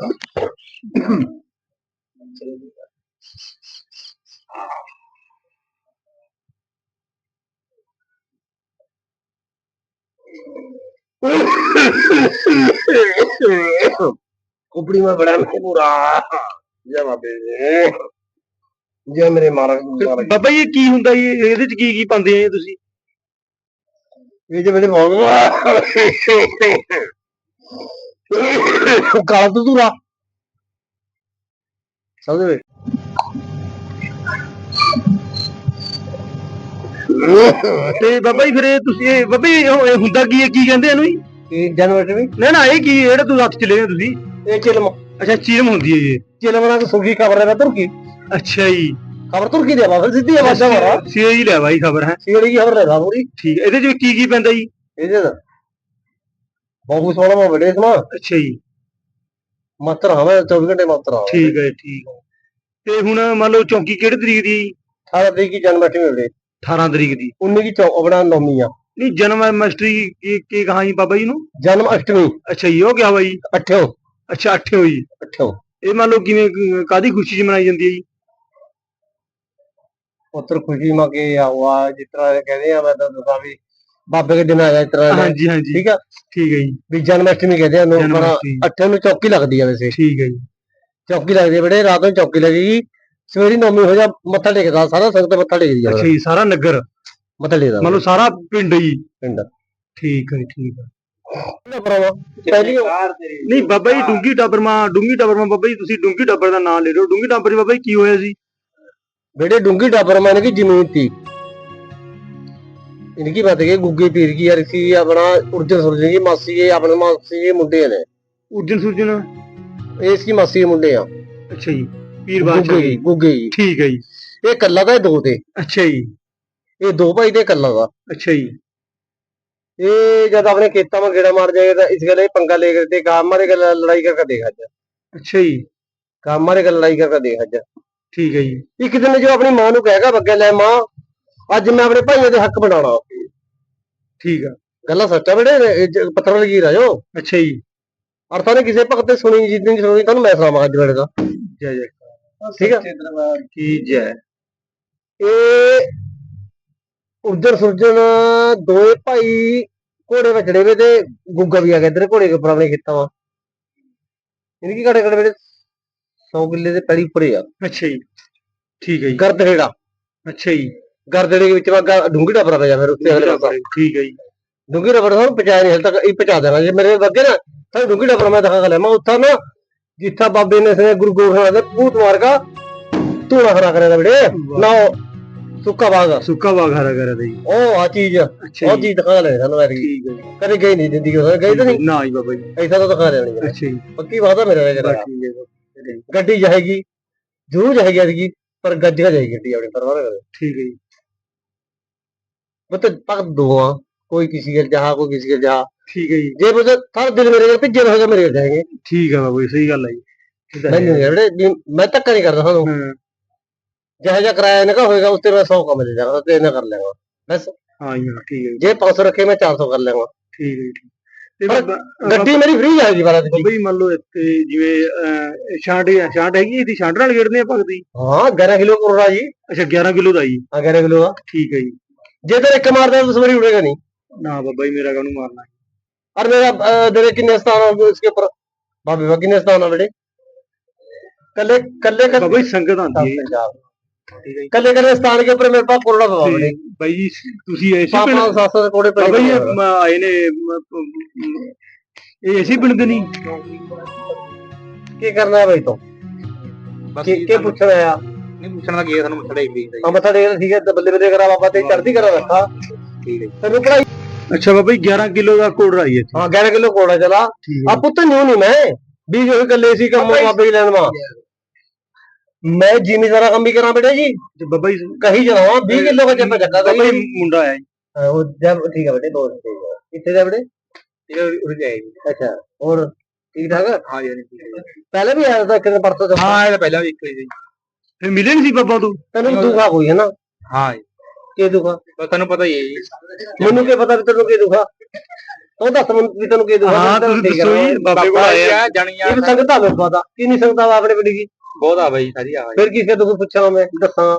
S2: ਕੁਪੜੀ ਮੈਂ ਬੜਾ ਪੂਰਾ ਜੈ ਬਾਬੇ ਜੈ ਮੇਰੇ ਮਾਰਾ
S1: ਬਾਬਾ ਜੀ, ਇਹ ਕੀ ਹੁੰਦਾ ਜੀ? ਇਹਦੇ ਚ ਕੀ ਕੀ ਪਾਉਂਦੇ ਆ ਤੁਸੀਂ?
S2: ਇਹ ਮੇਰੇ ਮੌਲ ਕਾਲਾ ਤੂੰ ਤੂਰਾ ਸਮਝ ਵੇ।
S1: ਤੇ ਬਾਬਾ ਜੀ ਫਿਰ ਇਹ ਤੁਸੀਂ ਇਹ ਬਾਬਾ ਜੀ ਇਹ ਇਹ ਹੁੰਦਾ ਕੀ ਹੈ? ਕੀ ਕਹਿੰਦੇ ਇਹਨੂੰ ਜੀ?
S2: ਇਹ ਜਨਵਰੀ ਵੀ?
S1: ਨਾ ਨਾ ਇਹ ਕੀ ਜਿਹੜਾ ਤੂੰ ਹੱਥ ਚ ਲੈ ਤੁਸੀਂ?
S2: ਇਹ ਚਿਲਮ।
S1: ਅੱਛਾ ਚੀਰਮ ਹੁੰਦੀ ਹੈ ਇਹ
S2: ਚਿਲਮ ਨਾਲ ਸੁਖੀ ਖਬਰ ਹੈ ਤੁਰਕੀ
S1: ਅੱਛਾ ਜੀ।
S2: ਖਬਰ ਤੁਰਕੀ ਦੇ ਆਵਾ ਸਿੱਧੀ ਆਵਾਜ਼ ਮਾਰਾ
S1: ਸੀ ਹੀ ਲੈ ਬਾਈ ਖਬਰ ਹੈ।
S2: ਸੀੜੀ ਕੀ ਖਬਰ ਹੈ ਪੂਰੀ।
S1: ਠੀਕ ਹੈ ਇਹਦੇ ਚ ਕੀ ਕੀ ਪੈਂਦਾ ਜੀ?
S2: ਇਹਦੇ ਦਾ ਬਹੁਤ ਸੋਹਣਾ ਮੈਂ ਵੱਡੇ ਸਮਾਂ
S1: ਅੱਛਾ ਜੀ।
S2: ਮਾਤਰ ਹਵਾ 24 ਘੰਟੇ ਮਾਤਰ ਹਵਾ
S1: ਠੀਕ ਹੈ ਠੀਕ ਹੈ। ਤੇ ਹੁਣ ਮੰਨ ਲਓ ਚੌਂਕੀ ਕਿਹੜੀ ਤਰੀਕ ਦੀ
S2: 18 ਤਰੀਕ ਕੀ ਜਨਮ ਅਠਵੀਂ ਮਿਲਦੇ
S1: 18 ਤਰੀਕ ਦੀ।
S2: 19 ਕੀ ਚੌ ਆਪਣਾ ਨੌਮੀ ਆ।
S1: ਨਹੀਂ ਜਨਮ ਮਸਟਰੀ ਕੀ ਕੀ ਕਹਾਂ ਜੀ ਬਾਬਾ ਜੀ ਨੂੰ?
S2: ਜਨਮ ਅਸ਼ਟਮੀ।
S1: ਅੱਛਾ ਜੀ ਉਹ ਵਾ ਜੀ
S2: ਅਠਿਓ।
S1: ਅੱਛਾ 8 ਹੋਈ
S2: ਅਠਿਓ।
S1: ਇਹ ਮੰਨ ਲਓ ਕਿਵੇਂ ਕ- ਕਾਹਦੀ ਖੁਸ਼ੀ ਚ ਮਨਾਈ ਜਾਂਦੀ ਹੈ ਜੀ?
S2: ਪੁੱਤਰ ਖੁਸ਼ੀ ਮਾ ਕੇ ਆਵਾ ਜਿਸ ਤਰ੍ਹਾਂ ਕਹਿੰਦੇ ਆ ਮੈਂ ਤਾਂ ਦੱਸਾਂ ਵੀ ਬਾਬੇ ਦੇ ਦਿਨ ਆ ਇਸ ਤਰ੍ਹਾਂ ਦੇ।
S1: ਹਾਂਜੀ ਹਾਂਜੀ।
S2: ਠੀਕ ਆ?
S1: ਠੀਕ ਹੈ ਜੀ।
S2: ਵੀ ਜਨਮ ਅਸ਼ਟਮੀ ਕਹਿੰਦੇ ਆ ਲੋਕ
S1: ਜਨਮ
S2: ਬੜਾ
S1: ਅਸ਼ਟਮੀ।
S2: ਅੱਠੇ ਨੂੰ ਚੌਕੀ ਲੱਗਦੀ ਆ ਵੈਸੇ।
S1: ਠੀਕ ਹੈ ਜੀ।
S2: ਚੌਕੀ ਲੱਗਦੀ ਆ ਬੜੇ ਰਾਤ ਨੂੰ ਚੌਕੀ ਲੱਗੇਗੀ ਸਵੇਰੀ ਨੌਮੀ ਹੋ ਜਾ ਮੱਥਾ ਟੇਕਦਾ ਸਾਰਾ ਸੰਗਤ ਮੱਥਾ ਟੇਕਦੀ ਆ।
S1: ਅੱਛਾ ਜੀ ਸਾਰਾ ਨਗਰ।
S2: ਮੱਥਾ ਟੇਕਦਾ।
S1: ਮੰਨ ਲਓ ਸਾਰਾ ਪਿੰਡ ਜੀ।
S2: ਪਿੰਡ।
S1: ਠੀਕ ਹੈ ਜੀ, ਠੀਕ ਹੈ।
S2: ਭਰਾਵਾ ਪਹਿਲੀ
S1: ਨਹੀਂ ਬਾਬਾ ਜੀ ਡੂੰਗੀ ਟਾਬਰਮਾ ਡੂੰਗੀ ਟਾਬਰਮਾ ਬਾਬਾ ਜੀ ਤੁਸੀਂ ਡੂੰਗੀ ਟਾਬਰ ਦਾ ਨਾਮ ਲੈ ਰਹੇ ਹੋ ਡੂੰਗੀ ਟਾਬਰ 'ਚ ਬਾਬਾ ਜੀ ਕੀ ਹੋਇਆ ਸੀ
S2: बेटे डूंगी टापर मैंने की जमीन थी इनकी बात है कि गुग्गे पीर की यार इसकी अपना उर्जन सुरजन की मासी के अपने मासी के मुंडे ने
S1: ਉਰਜਨ ਸੁਰਜਨ
S2: ये इसकी मासी के मुंडे हैं
S1: ਅੱਛਾ ਜੀ ਪੀਰ ਬਾਦਸ਼ਾਹ
S2: गुग्गे
S1: ਜੀ
S2: की गुग्गे की
S1: ਠੀਕ ਹੈ ਜੀ
S2: ये कल्ला था ये दो थे
S1: ਅੱਛਾ ਜੀ
S2: ये दो भाई थे कल्ला था
S1: ਅੱਛਾ जी
S2: ये जब अपने खेतों में गेड़ा मार जाएगा तो इस गले पंगा ले करते काम मारे गल लड़ाई करके देखा जा
S1: ਅੱਛਾ ਜੀ
S2: काम मारे गल लड़ाई करके देखा जा
S1: ਠੀਕ ਹੈ ਜੀ।
S2: ਇੱਕ ਦਿਨ ਜੋ ਆਪਣੀ ਮਾਂ ਨੂੰ ਕਹੇਗਾ ਬੱਗੇ ਲੈ ਮਾਂ ਅੱਜ ਮੈਂ ਆਪਣੇ ਭਾਈਆਂ ਦੇ ਹੱਕ ਬਣਾਉਣਾ
S1: ਠੀਕ ਆ।
S2: ਗੱਲਾਂ ਸੱਚਾ ਬੜੇ ਪੱਤਰ ਲਗੀ ਰਾਜੋ
S1: ਅੱਛਾ ਜੀ।
S2: ਅਰਥਾਂ ਨੇ ਕਿਸੇ ਭਗਤ ਤੇ ਸੁਣੀ ਜਿੱਦ ਨਹੀਂ ਸੁਣੀ ਤੁਹਾਨੂੰ ਮੈਂ ਸੁਣਾਵਾਂਗਾ ਅੱਜ ਵੇਲੇ ਦਾ
S1: ਜੈ ਜੈ
S2: ਠੀਕ ਆ।
S1: ਕੀ ਜੈ।
S2: ਇਹ ਉਰਜਨ ਸੁਰਜਨ ਦੋਏ ਭਾਈ ਘੋੜੇ ਵਚੜੇ ਵੇ ਤੇ ਗੁੱਗਾ ਵੀ ਆ ਗਿਆ ਇਧਰ ਘੋੜੇ ਦੇ ਉੱਪਰ ਆਪਣੇ ਖੇਤਾਂ ਵਾ। ਇਹਨਾਂ ਕੀ ਘੜੇ ਘੜੇ ਵੇਲੇ 100 ਕਿੱਲੇ ਦੇ ਪੈੜੀ ਉੱਪਰੇ ਆ।
S1: ਅੱਛਾ ਜੀ। ਠੀਕ ਹੈ ਜੀ।
S2: ਗਰਦੜੇੜਾ
S1: ਅੱਛਾ ਜੀ।
S2: ਗਰਦੜੇ ਦੇ ਵਿੱਚ ਵਾ ਡੂੰਗੀ ਡਬਰਾ ਪੈ ਜਾ ਫਿਰ ਉੱਤੇ ਅਗਲੇ ਪਾਸੇ।
S1: ਠੀਕ ਹੈ ਜੀ।
S2: ਡੂੰਗੀ ਡਬਰਾ ਸਾਨੂੰ ਪਹੁੰਚਾਇਆ ਨਹੀਂ ਹਲ ਤੱਕ ਇਹ ਪਹੁੰਚਾ ਦੇਣਾ। ਜੇ ਮੇਰੇ ਵੱਗੇ ਨਾ ਤਾਂ ਡੂੰਗੀ ਡਬਰਾ ਮੈਂ ਦਿਖਾ ਲੈ ਮੈਂ ਉੱਥਾ ਨਾ ਜਿੱਥਾ ਬਾਬੇ ਨੇ ਸੇ ਗੁਰੂ ਗੋਬਿੰਦ ਸਿੰਘ ਦੇ ਭੂਤ ਮਾਰ ਕਾ ਧੂਣਾ ਖਰਾ ਕਰਿਆ ਦਾ ਬੜੇ ਨਾ ਸੁੱਕਾ ਬਾਗ।
S1: ਸੁੱਕਾ ਬਾਗਾਰਾ ਕਰਾ ਦੇ ਜੀ।
S2: ਉਹ ਆ ਚੀਜ਼ ਉਹ ਚੀਜ਼ ਦਿਖਾ ਲੈ ਸਾਨੂੰ ਐਤਕੀ।
S1: ਠੀਕ ਹੈ ਜੀ।
S2: ਕਦੇ ਗਈ ਨਹੀਂ ਜ਼ਿੰਦਗੀ ਉਹ ਗਈ ਤਾਂ ਨਹੀਂ
S1: ਨਾ ਜੀ ਬਾਬਾ ਜੀ।
S2: ਐਸਾ ਤਾਂ ਦਿਖਾ ਆ।
S1: ਅੱਛਾ ਜੀ।
S2: ਪੱਕੀ ਆ ਮੇਰੇ ਜਰਾ
S1: ਠੀਕ ਹੈ ਬਾਬਾ।
S2: ਗੱਡੀ ਜਾਏਗੀ ਜ਼ਰੂਰ ਜਾਏਗੀ ਐਤਕੀ ਪਰ ਗੱਜ ਕੇ ਜਾਏਗੀ ਗੱਡੀ ਆਪਣੇ ਪਰਵਾਹ ਨਾ ਕਰੇ
S1: ਠੀਕ ਹੈ ਜੀ
S2: मतलब तक दो हाँ कोई किसी के जहाँ कोई किसी के जहाँ
S1: ਠੀਕ ਹੈ ਜੀ
S2: जे मुझे हर दिन मेरे घर पिज्जे होगा मेरे घर जाएंगे
S1: ਠੀਕ ਹੈ ਬਾਬਾ ਜੀ ਸਹੀ ਗੱਲ ਹੈ ਜੀ ਇਹ ਤਾਂ
S2: मैं
S1: ਹੈ।
S2: नहीं यार ये- मैं तक नहीं करता हूँ
S1: ਹਾਂ,
S2: जहाँ जहाँ किराया इनका होएगा उससे मैं सौ कम ले जाऊंगा तो इन्हें कर लेगा बस
S1: ਹਾਂ ਜੀ ਹਾਂ, ਠੀਕ ਹੈ ਜੀ
S2: ਜੇ 500 ਰੱਖੇ ਮੈਂ 400 ਕਰ ਲਵਾਂਗਾ
S1: ਠੀਕ ਹੈ ਜੀ ਠੀਕ। ਤੇ
S2: ਗੱਡੀ ਮੇਰੀ ਫ੍ਰੀ ਆ ਜੀ ਬਾਰਾ
S1: ਦੀ ਬਈ ਮੰਨ ਲਓ ਇੱਥੇ ਜਿਵੇਂ ਛਾਂਟ ਹੈ ਛਾਂਟ ਹੈਗੀ ਇਹਦੀ? ਛਾਂਟ ਨਾਲ ਗੇੜਦੇ ਆ ਭਗਤੀ?
S2: ਹਾਂ 11 ਕਿਲੋ ਕਰੋੜਾ ਜੀ।
S1: ਅੱਛਾ 11 ਕਿਲੋ ਦਾ ਜੀ।
S2: ਹਾਂ 11 ਕਿਲੋ ਦਾ
S1: ਠੀਕ ਹੈ ਜੀ।
S2: ਜੇ ਤੇਰੇ ਇੱਕ ਮਾਰਦਾ ਤਾਂ ਸਵਾਰੀ ਉੜੇਗਾ ਨਹੀਂ।
S1: ਨਾ ਬਾਬਾ ਜੀ ਮੇਰਾ ਕਾਹਨੂੰ ਮਾਰਨਾ
S2: ਔਰ ਮੇਰਾ ਤੇਰੇ ਕਿੰਨੇ ਸਥਾਨ ਆ ਇਸਕੇ ਉੱਪਰ? ਬਾਬੇ ਵਾ ਕਿੰਨੇ ਸਥਾਨ ਆ ਬੇੜੇ ਕੱਲੇ ਕੱਲੇ
S1: ਬਾਬਾ ਜੀ ਸੰਗਤ ਆਂਦੀ ਹੈ
S2: ਕੱਲੇ ਕੱਲੇ ਸਥਾਨ ਦੇ ਉੱਪਰ ਮੇਰੇ ਪਾਸ ਕੋੜਾ ਪਵਾ
S1: ਦੇ ਬਾਈ ਜੀ ਤੁਸੀਂ ਐਸੇ ਪਿੰਡ
S2: ਪਾਪਾ
S1: ਸਾਸਾ ਦੇ
S2: ਕੋੜੇ
S1: ਪਏ ਬਾਈ ਆਏ ਨੇ ਇਹ ਐਸੀ ਪਿੰਡ ਨਹੀਂ।
S2: ਕੀ ਕਰਨਾ ਹੈ
S3: ਬਾਈ
S2: ਤੋਂ? ਕੀ ਕੀ ਪੁੱਛਣਾ ਆ
S3: ਨਹੀਂ ਪੁੱਛਣਾ ਕੀ ਸਾਨੂੰ ਮੱਥਾ ਟੇਕ
S2: ਦੀ ਹਾਂ ਮੱਥਾ ਠੀਕ ਹੈ ਬੱਲੇ ਬੱਲੇ ਕਰਾ ਬਾਬਾ ਤੇ ਚੜਦੀ ਕਰਾ ਰੱਖਾ।
S3: ਠੀਕ ਹੈ
S2: ਤੈਨੂੰ
S1: ਅੱਛਾ ਬਾਬਾ ਜੀ 11 ਕਿਲੋ ਦਾ ਕੋੜਾ ਆਈ ਇੱਥੇ।
S2: ਹਾਂ 11
S1: ਕਿਲੋ
S2: ਕੋੜਾ ਚਲਾ। ਆ ਪੁੱਤ ਨਿਉ ਨਹੀਂ ਮੈਂ। ਵੀ ਜੋ ਗੱਲੇ ਸੀ ਕੰਮ ਬਾਬੇ ਲੈਣ ਵਾ। ਮੈਂ ਜ਼ਿਮੀਦਾਰਾ ਕੰਮ ਵੀ ਕਰਾਂ ਬੇਟਾ ਜੀ।
S1: ਤੇ ਬਾਬਾ ਜੀ
S2: ਕਹੀ ਜਾਓ 20 ਕਿਲੋ ਦਾ
S1: ਜੱਟਾ ਜੱਟਾ ਮੁੰਡਾ ਆਇਆ ਜੀ
S2: ਹਾਂ, ਉਹ ਜਬ ਠੀਕ ਹੈ ਬੇਟੇ ਬਹੁਤ ਠੀਕ ਹੈ ਕਿੱਥੇ ਦਾ ਬੇਟੇ?
S3: ਇਹ
S2: ਉਰੇ ਗਿਆ ਜੀ। ਅੱਛਾ
S3: ਹੋਰ ਠੀਕ ਠਾਕ? ਆ? ਹਾਂ
S2: ਯਾਰ ਪਹਿਲੇ ਵੀ ਆਇਆ ਤਾਂ ਕਿਤੇ ਪਰਸੋਂ ਤੋਂ।
S3: ਹਾਂ ਇਹ ਤਾਂ ਵੀ ਇੱਕ ਵਾਰੀ ਸੀ।
S1: ਫਿਰ ਮਿਲੇ ਨਹੀਂ ਸੀ ਬਾਬਾ ਤੂੰ।
S2: ਤੈਨੂੰ ਦੁਖਾ ਹੋਈ ਹੈ ਨਾ
S3: ਹਾਂ ਜੀ।
S2: ਕੀ ਦੁਖਾ
S3: ਬਸ ਤੁਹਾਨੂੰ ਪਤਾ ਹੀ ਹੈ ਜੀ।
S2: ਮੈਨੂੰ ਕੀ ਪਤਾ ਵੀ ਤੈਨੂੰ ਕੀ ਦੁਖਾ ਉਹ ਦੱਸ ਮੈਨੂੰ ਵੀ ਤੈਨੂੰ ਕੀ ਦੁਖਾ
S1: ਹਾਂ ਤੁਸੀਂ ਦੱਸੋ ਜੀ ਬਾਬੇ ਕੋਲ ਆਏ
S3: ਜਾਣੀਆਂ
S2: ਇਹ ਸੰਗਤਾਂ ਨੂੰ ਪਤਾ ਕਿੰਨੀ ਸੰਗਤਾਂ ਆਪਣੇ ਪਿੰਡ ਦੀ?
S3: ਬਹੁਤ ਆ ਬਾਈ ਸਾਰੀ ਆ
S2: फिर किसके दुख पूछा मैं दसा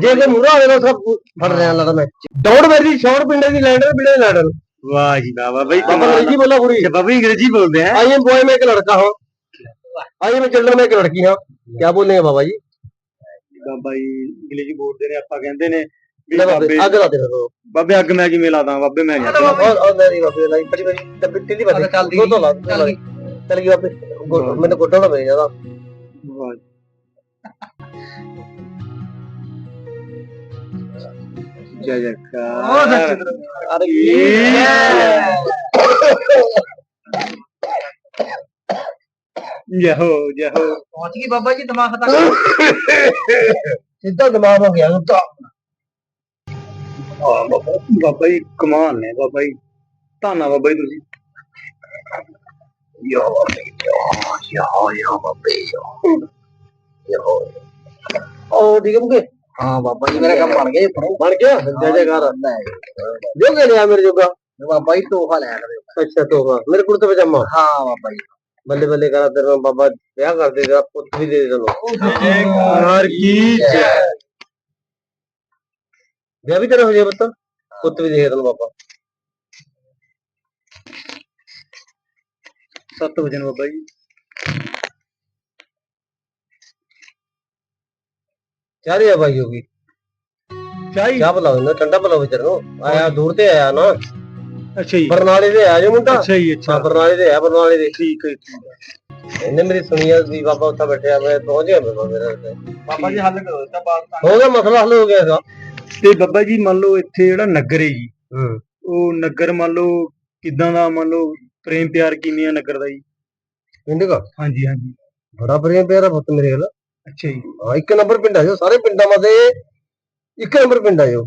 S2: ਜੇ ਕੋਈ ਮੁਰਾ ਹੋਵੇ ਨਾ ਸਭ ਫੜ ਰਿਆ ਲੱਗਦਾ ਮੈਂ ਡੌੜ ਮੇਰੀ ਸ਼ੌਰ ਪਿੰਡੇ ਦੀ ਲੈਂਡਰ ਬਿੜੇ ਲੈਂਡਰ
S1: ਵਾਹ ਜੀ ਵਾਹ ਬਾਬਾ ਜੀ
S2: बाबा
S1: ਕਮਾਲ
S2: अंग्रेजी बोला पूरी
S1: ਅੱਛਾ ਬਾਬਾ ਜੀ ਅੰਗਰੇਜ਼ੀ ਬੋਲਦੇ ਆ
S2: आई एम बॉय में एक लड़का हूँ आई एम चिल्ड्रन में एक लड़की हूँ क्या बोलेंगे बाबा जी
S1: ਬਾਬਾ ਜੀ ਅੰਗਰੇਜ਼ੀ ਬੋਲਦੇ ਨੇ ਆਪਾਂ ਕਹਿੰਦੇ ਨੇ ਵੀ
S2: ले बाबे
S1: ਬਾਬੇ
S2: आगे लाते रहो
S1: ਬਾਬੇ ਅੱਗ ਮੈਂ ਕਿਵੇਂ ਲਾਦਾ ਬਾਬੇ ਮੈਂ
S2: और और मेरी बाबे लाई पड़ी मेरी तब तेरी बात चल दी तो ला चल गई चल गई वापस मैंने गोटा ना भेजा था
S1: ਵਾਹ ਜੈ ਜੈਕਾਰ
S2: अरे
S1: ਜਹੋ ਜਹੋ
S3: ਪਹੁੰਚ ਗਈ ਬਾਬਾ ਜੀ ਦਿਮਾਗ ਤੱਕ
S2: सीधा दिमाग हो गया तो
S1: ਹਾਂ ਬਾਬਾ ਬਾਬਾ ਜੀ ਕਮਾਲ ਨੇ ਬਾਬਾ ਜੀ ਧੰਨਾ ਬਾਬਾ ਜੀ ਤੁਸੀਂ
S3: ਬਾਬਾ ਜੀ ਮੇਰਾ ਕੰਮ ਬਣ ਗਿਆ ਜੀ
S2: ਪੜੋ ਬਣ ਗਿਆ? ਜੈ ਜੈਕਾਰ ਜੋਗੇ ਲਿਆ ਮੇਰੇ ਜੋਗਾ।
S3: ਬਾਬਾ ਜੀ ਤੋਹਫਾ ਲੈ
S2: ਲਵੇ ਅੱਛਾ ਤੋਹਫਾ। ਮੇਰੇ ਕੁੜਤੇ ਪਜਾਮਾ।
S3: ਹਾਂ ਬਾਬਾ ਜੀ।
S2: ਬੱਲੇ ਬੱਲੇ ਕਰਾ
S1: ਤੇਰਾ ਬਾਬਾ। ਵਿਆਹ
S2: ਕਰ ਪੁੱਤ ਵੀ ਦੇ ਹੋ ਜਾਏ ਪੁੱਤ। ਪੁੱਤ ਵੀ ਦੇ ਬਾਬਾ।
S1: ਸੱਤ ਵਜੇ ਨੂੰ ਬਾਬਾ ਜੀ।
S2: ਚਾਰੇ ਆ ਬਾਈ ਹੋਗੀ
S1: ਚਾਹੀ?
S2: ਚਾਹ ਬਲਾਓ ਨਾ ਠੰਡਾ ਬਲਾਓ ਵਿਚਾਰ ਨੂੰ। ਆਇਆ ਦੂਰ ਤੇ ਆਇਆ ਨਾ।
S1: ਅੱਛਾ ਜੀ।
S2: ਬਰਨਾਲੇ ਦੇ ਆਇਆ ਜੋ ਮੁੰਡਾ?
S1: ਅੱਛਾ ਜੀ ਅੱਛਾ।
S2: ਬਰਨਾਲੇ ਦੇ ਆ ਬਰਨਾਲੇ ਦੇ।
S1: ਠੀਕ ਹੈ
S2: ਇਹਨੇ ਮੇਰੀ ਸੁਣੀਆ ਵੀ ਬਾਬਾ ਉੱਥੇ ਬੈਠਿਆ ਮੈਂ ਪਹੁੰਚ ਗਿਆ ਮੇਰੇ ਤੇ
S3: ਬਾਬਾ ਜੀ ਹੱਲ ਕਰੋ ਤਾਂ ਬਾਤ
S2: ਹੋ ਗਿਆ ਮਸਲਾ ਹੱਲ ਹੋ ਗਿਆ ਇਹਦਾ।
S1: ਤੇ ਬਾਬਾ ਜੀ ਮੰਨ ਲਓ ਇੱਥੇ ਜਿਹੜਾ ਨਗਰ ਹੈ ਜੀ ਉਹ ਨਗਰ ਮੰਨ ਲਓ ਕਿਦਾਂ ਦਾ ਮੰਨ ਲਓ ਪ੍ਰੇਮ ਪਿਆਰ ਕਿਵੇਂ ਆ ਨਗਰ ਦਾ ਜੀ?
S2: ਪਿੰਡ ਦਾ
S1: ਹਾਂਜੀ ਹਾਂਜੀ।
S2: ਬੜਾ ਪ੍ਰੇਮ ਪਿਆਰਾ ਪੁੱਤ ਮੇਰੇ ਨਾਲ
S1: ਅੱਛਾ ਜੀ।
S2: ਹਾਂ ਇੱਕ ਨੰਬਰ ਪਿੰਡ ਆ ਜੋ ਸਾਰੇ ਪਿੰਡਾਂ ਮਾਤੇ ਇੱਕ ਨੰਬਰ ਪਿੰਡ ਆ ਜੋ।